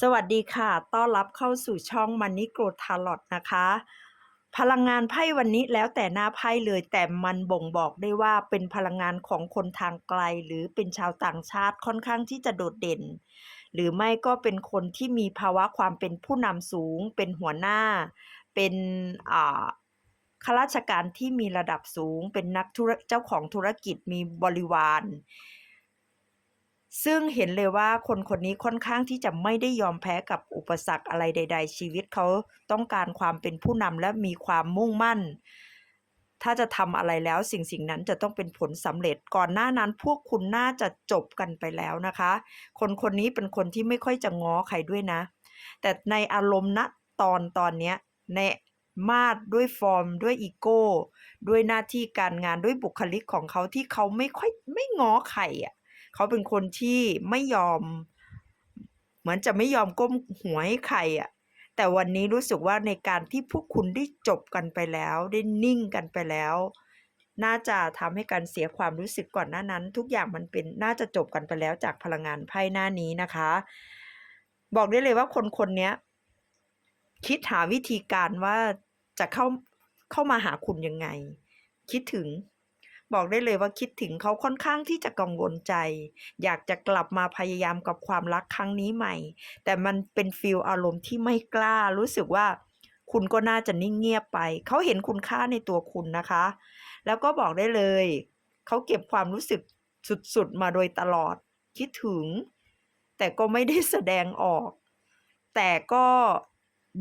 สวัสดีค่ะ ต้อนรับเข้าสู่ช่อง Money Growth Tarot นะคะ พลังงานไพ่วันนี้แล้วแต่หน้าไพ่เลย แต่มันบ่งบอกได้ว่าเป็นพลังงานของคนทางไกล หรือเป็นชาวต่างชาติค่อนข้างที่จะโดดเด่น หรือไม่ก็เป็นคนที่มีภาวะความเป็นผู้นำสูง เป็นหัวหน้า เป็นอ่าข้าราชการที่มีระดับสูง เป็นนักธุรเจ้าของธุรกิจมีบริวาร ซึ่งเห็นเลยว่าคนคนนี้ค่อนข้างที่จะไม่ได้ยอมแพ้กับอุปสรรคอะไรใด ๆ ชีวิตเขาต้องการความเป็นผู้นำและมีความมุ่งมั่น ถ้าจะทำอะไรแล้วสิ่งสิ่งนั้นจะต้องเป็นผลสำเร็จก่อนหน้านั้นพวกคุณน่าจะจบกันไปแล้วนะคะ คนคนนี้เป็นคนที่ไม่ค่อยจะง้อใครด้วยนะ แต่ในอารมณ์ณตอนตอนนี้ในมาดด้วยฟอร์ม ด้วยอีโก้ ด้วยหน้าที่การงานด้วยบุคลิกของเขาที่เขาไม่ค่อยไม่ง้อใครอะ เขาเป็นคนที่ไม่ยอม เหมือนจะไม่ยอมก้มหัวให้ใครอะแต่วันนี้รู้สึกว่าในการที่พวกคุณได้จบกันไปแล้ว ได้นิ่งกันไปแล้ว น่าจะทำให้การเสียความรู้สึกก่อนหน้านั้น ทุกอย่างมันเป็นน่าจะจบกันไปแล้วจากพลังงานไพ่หน้านี้นะคะ บอกได้เลยว่าคนคนนี้คิดหาวิธีการว่าจะเข้าเข้ามาหาคุณยังไง คิดถึง บอกได้เลยว่าคิดถึงเขาค่อนข้างที่จะกังวลใจ อยากจะกลับมาพยายามกับความรักครั้งนี้ใหม่ แต่มันเป็นฟีลอารมณ์ที่ไม่กล้ารู้สึกว่าคุณก็น่าจะนิ่งเงียบไป เขาเห็นคุณค่าในตัวคุณนะคะ แล้วก็บอกได้เลย เขาเก็บความรู้สึกสุดๆ มาโดยตลอด คิดถึง แต่ก็ไม่ได้แสดงออก แต่ก็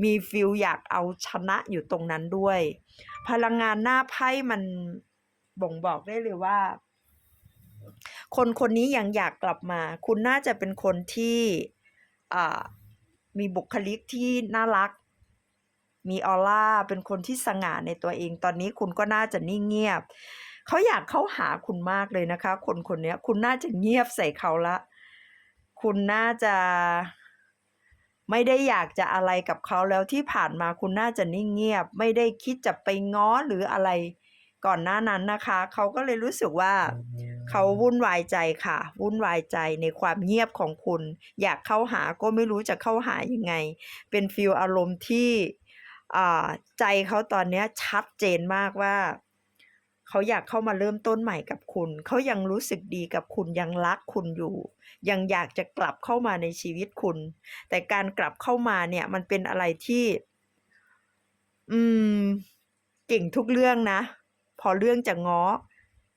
มีฟิลอยากเอาชนะอยู่ตรงนั้นด้วย พลังงานหน้าไพ่มัน บ่งบอกได้เลยว่า คนคนนี้ยังอยากกลับมา คุณน่าจะเป็นคนที่มีบุคลิกที่น่ารัก มีออร่า เป็นคนที่สง่าในตัวเอง ตอนนี้คุณก็น่าจะนิ่งเงียบ เขาอยากเข้าหาคุณมากเลยนะคะ คนคนนี้คุณน่าจะเงียบใส่เขาละ คุณน่าจะไม่ได้อยากจะอะไรกับเขาแล้วที่ผ่านมาคุณน่าจะนิ่งเงียบ ไม่ได้คิดจะไปง้อหรืออะไร ก่อนหน้านั้นนะคะ เขาก็เลยรู้สึกว่าเขาวุ่นวายใจค่ะ วุ่นวายใจในความเงียบของคุณ อยากเข้าหาก็ไม่รู้จะเข้าหายังไง เป็นฟีลอารมณ์ที่อ่าใจเขาตอนเนี้ยชัดเจนมากว่าเขาอยากเข้ามาเริ่มต้นใหม่กับคุณ เขายังรู้สึกดีกับคุณยังรักคุณอยู่ ยังอยากจะกลับเข้ามาในชีวิตคุณ แต่การกลับเข้ามาเนี่ยมันเป็นอะไรที่ อืมเก่งทุกเรื่องนะ พอเรื่องจะง้อ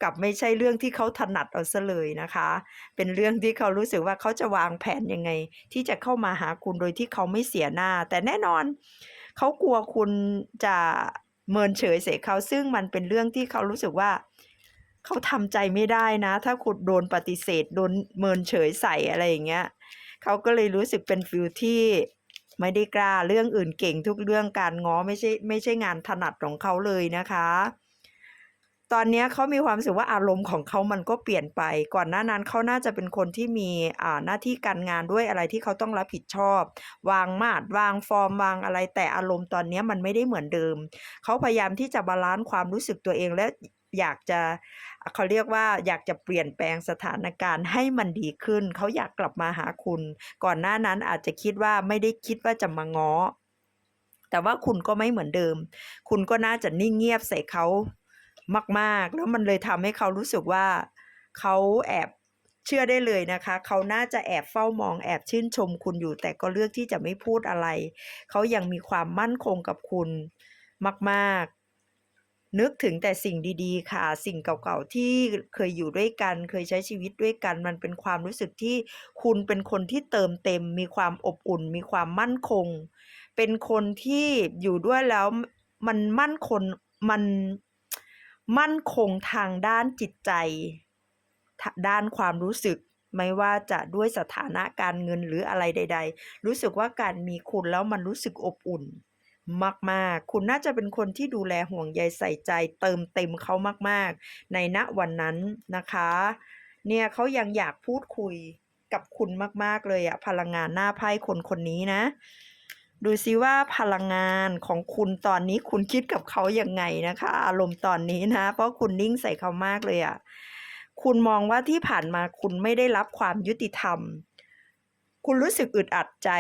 กลับไม่ใช่เรื่องที่เขาถนัดเอาซะเลยนะคะ เป็นเรื่องที่เขารู้สึกว่าเขาจะวางแผนยังไง ที่จะเข้ามาหาคุณโดยที่เขาไม่เสียหน้า แต่แน่นอนเขากลัวคุณจะเมินเฉยใส่เขาซึ่งมันเป็นเรื่องที่เขารู้สึกว่าเขาทำใจไม่ได้นะ ถ้าคุณโดนปฏิเสธโดนเมินเฉยใส่อะไรอย่างเงี้ยเขาก็เลยรู้สึกเป็นฟีลที่ไม่ได้กล้าเรื่องอื่นเก่งทุกเรื่องการง้อไม่ใช่ไม่ใช่งานถนัดของเขาเลยนะคะ ตอนนี้เขามีความรู้สึกว่าอารมณ์ของเขามันก็เปลี่ยนไป ก่อนหน้านั้นเขาน่าจะเป็นคนที่มีอ่าหน้าที่การงานด้วยอะไรที่เขาต้องรับผิดชอบ วางมาตรวางฟอร์มวางอะไร แต่อารมณ์ตอนนี้มันไม่ได้เหมือนเดิม เขาพยายามที่จะบาลันซ์ความรู้สึกตัวเองและอยากจะเขาเรียกว่าอยากจะเปลี่ยนแปลงสถานการณ์ให้มันดีขึ้น เขาอยากกลับมาหาคุณ ก่อนหน้านั้นอาจจะคิดว่าไม่ได้คิดว่าจะมาง้อแต่ว่าคุณก็ไม่เหมือนเดิม คุณก็น่าจะนิ่งเงียบใส่เขา มากๆ แล้วมันเลยทำให้เขารู้สึกว่าเขาแอบเชื่อได้เลยนะคะ เขาน่าจะแอบเฝ้ามองแอบชื่นชมคุณอยู่ แต่ก็เลือกที่จะไม่พูดอะไร เขายังมีความมั่นคงกับคุณมาก ๆ นึกถึงแต่สิ่งดีๆ ค่ะ สิ่งเก่าๆ ที่เคยอยู่ด้วยกัน เคยใช้ชีวิตด้วยกัน มันเป็นความรู้สึกที่คุณเป็นคนที่เติมเต็ม มีความอบอุ่น มีความมั่นคง เป็นคนที่อยู่ด้วยแล้วมันมั่นคง มัน มั่นคงทางด้านจิตใจ ด้านความรู้สึกไม่ว่าจะด้วยสถานะการเงินหรืออะไรใด ๆ รู้สึกว่าการมีคุณแล้วมันรู้สึกอบอุ่น มากๆ คุณน่าจะเป็นคนที่ดูแลห่วงใยใส่ใจ เติมเต็มเขามากๆ ในณวันนั้นนะคะ เนี่ยเขายังอยากพูดคุยกับคุณมากๆเลยอะพลังงานหน้าไพ่คนคนนี้นะ ดูซิว่าพลังงานของคุณตอนนี้คุณคิดกับเขายังไงนะคะ อารมณ์ตอนนี้นะ เพราะคุณนิ่งใส่เขามากเลยอะคุณมองว่าที่ผ่านมาคุณไม่ได้รับความยุติธรรม คุณรู้สึกอึดอัดใจ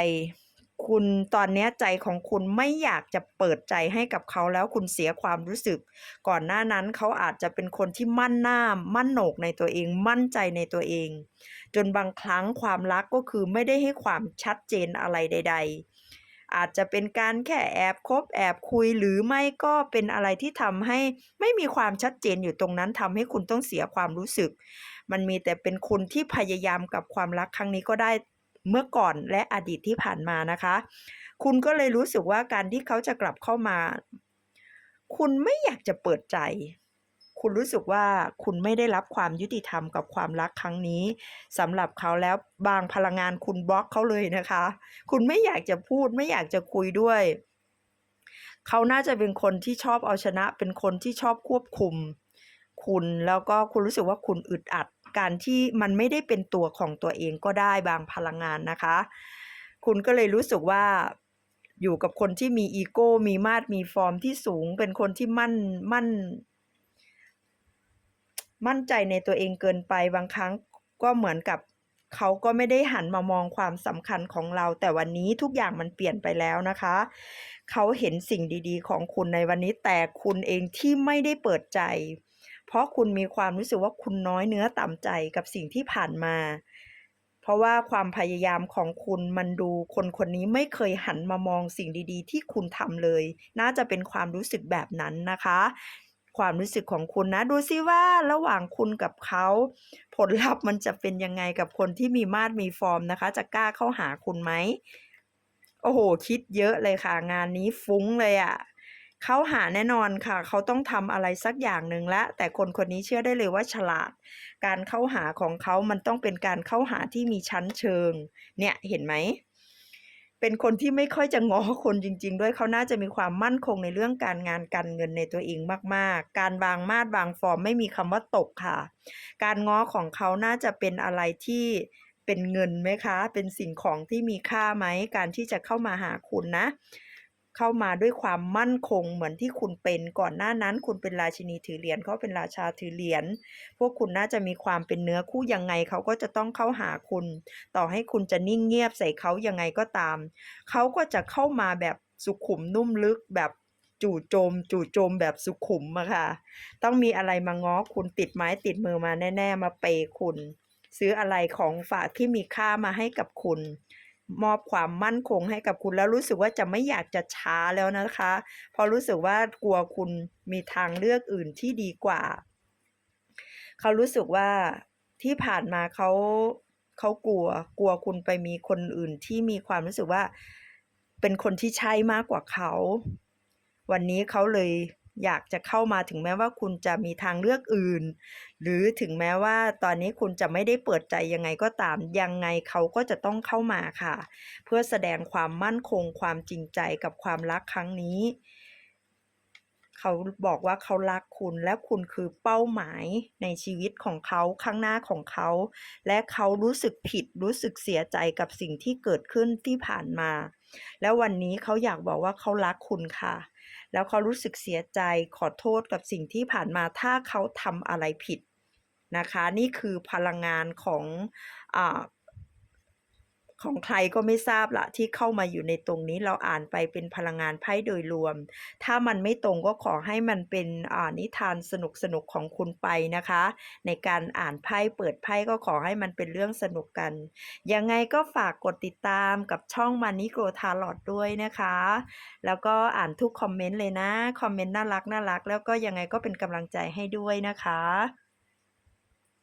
คุณตอนนี้ใจของคุณไม่อยากจะเปิดใจให้กับเขาแล้วคุณเสียความรู้สึก ก่อนหน้านั้นเขาอาจจะเป็นคนที่มั่นหน้า มั่นโหนกในตัวเอง มั่นใจในตัวเอง จนบางครั้งความรักก็คือไม่ได้ให้ความชัดเจนอะไรใด ๆ อาจจะเป็นการแค่แอบคบแอบคุยหรือไม่ก็เป็นอะไรที่ทำให้ไม่มีความชัดเจนอยู่ตรงนั้นทำให้คุณต้องเสียความรู้สึก มันมีแต่เป็นคุณที่พยายามกับความรักครั้งนี้ก็ได้เมื่อก่อนและอดีตที่ผ่านมานะคะ คุณก็เลยรู้สึกว่าการที่เขาจะกลับเข้ามา คุณไม่อยากจะเปิดใจ คุณรู้สึกว่าคุณไม่ได้รับความยุติธรรมกับความรักครั้งนี้สำหรับเขาแล้วบางพลังงานคุณบล็อกเขาเลยนะคะ คุณไม่อยากจะพูดไม่อยากจะคุยด้วย เขาน่าจะเป็นคนที่ชอบเอาชนะ เป็นคนที่ชอบควบคุม คุณแล้วก็คุณรู้สึกว่าคุณอึดอัดการที่มันไม่ได้เป็นตัวของตัวเองก็ได้บางพลังงานนะคะ คุณก็เลยรู้สึกว่าอยู่กับคนที่มีอีโก้ มีมาดมีฟอร์มที่สูง เป็นคนที่มั่นมั่น มั่นใจในตัวเองเกินไปบางครั้งก็เหมือนกับเขาก็ไม่ได้หันมามองความสำคัญของเรา แต่วันนี้ทุกอย่างมันเปลี่ยนไปแล้วนะคะ เขาเห็นสิ่งดีๆ ของคุณในวันนี้แต่คุณเองที่ไม่ได้เปิดใจ เพราะคุณมีความรู้สึกว่าคุณน้อยเนื้อต่ำใจกับสิ่งที่ผ่านมา เพราะว่าความพยายามของคุณมันดูคนคนนี้ไม่เคยหันมามองสิ่งดีๆ ที่คุณทำเลย น่าจะเป็นความรู้สึกแบบนั้นนะคะ ความรู้สึกของคุณนะ ดูซิว่าระหว่างคุณกับเขาผลลัพธ์มันจะเป็นยังไงกับคนที่มีมาดมีฟอร์มนะคะ จะกล้าเข้าหาคุณไหมโอ้โห คิดเยอะเลยค่ะ งานนี้ฟุ้งเลยอะ่ะเขาหาแน่นอนค่ะ เขาต้องทำอะไรสักอย่างหนึ่งละ แต่คนคนนี้เชื่อได้เลยว่าฉลาด การเข้าหาของเขามันต้องเป็นการเข้าหาที่มีชั้นเชิง เนี่ยเห็นไหม เป็นคนที่ไม่ค่อยจะง้อคนจริง ๆ ด้วยเขาน่าจะมีความมั่นคงในเรื่องการงานการเงินในตัวเองมาก ๆ การวางมาดวางฟอร์มไม่มีคำว่าตกค่ะ การง้อของเขาน่าจะเป็นอะไรที่เป็นเงินไหมคะ เป็นสิ่งของที่มีค่าไหม การที่จะเข้ามาหาคุณนะ เข้ามาด้วยความมั่นคงเหมือนที่คุณเป็นก่อนหน้านั้นคุณเป็นราชินีถือเหรียญเขาเป็นราชาถือเหรียญพวกคุณน่าจะมีความเป็นเนื้อคู่ยังไงเขาก็จะต้องเข้าหาคุณ ต่อให้คุณจะนิ่งเงียบใส่เขายังไงก็ตาม เขาก็จะเข้ามาแบบสุขุมนุ่มลึกแบบจู่โจม จู่โจมแบบสุขุมอะค่ะ ต้องมีอะไรมาง้อคุณติดไม้ติดมือมาแน่ ๆ มาเปย์คุณ ซื้ออะไรของฝากที่มีค่ามาให้กับคุณ มอบความมั่นคงให้กับคุณแล้วรู้สึกว่าจะไม่อยากจะช้าแล้วนะคะพราะรู้สึกว่ากลัวคุณมีทางเลือกอื่นที่ดีกว่า เขารู้สึกว่าที่ผ่านมาเขาเขากลัวกลัวคุณไปมีคนอื่นที่มีความรู้สึกว่า เป็นคนที่ใช่มากกว่าเขา วันนี้เขาเลย อยากจะเข้ามาถึงแม้ว่าคุณจะมีทางเลือกอื่น หรือถึงแม้ว่าตอนนี้คุณจะไม่ได้เปิดใจยังไงก็ตาม ยังไงเขาก็จะต้องเข้ามาค่ะ เพื่อแสดงความมั่นคงความจริงใจกับความรักครั้งนี้ เขาบอกว่าเขารักคุณและคุณคือเป้าหมายในชีวิตของเขาข้างหน้าของเขา และเขารู้สึกผิดรู้สึกเสียใจกับสิ่งที่เกิดขึ้นที่ผ่านมา แล้ววันนี้เขาอยากบอกว่าเขารักคุณค่ะ แล้วเขารู้สึกเสียใจขอโทษกับสิ่งที่ผ่านมาถ้าเขาทำอะไรผิดนะคะ นี่คือพลังงานของอ ของใครก็ไม่ทราบละที่เข้ามาอยู่ในตรงนี้เราอ่านไปเป็นพลังงานไพ่โดยรวม ถ้ามันไม่ตรงก็ขอให้มันเป็นอ่านิทานสนุกสนุกของคุณไปนะคะ ในการอ่านไพ่เปิดไพ่ก็ขอให้มันเป็นเรื่องสนุกกัน ยังไงก็ฝากกดติดตามกับช่องมันนี่โกรธาลอดด้วยนะคะ แล้วก็อ่านทุกคอมเมนต์เลยนะ คอมเมนต์น่ารักน่ารัก แล้วก็ยังไงก็เป็นกำลังใจให้ด้วยนะคะ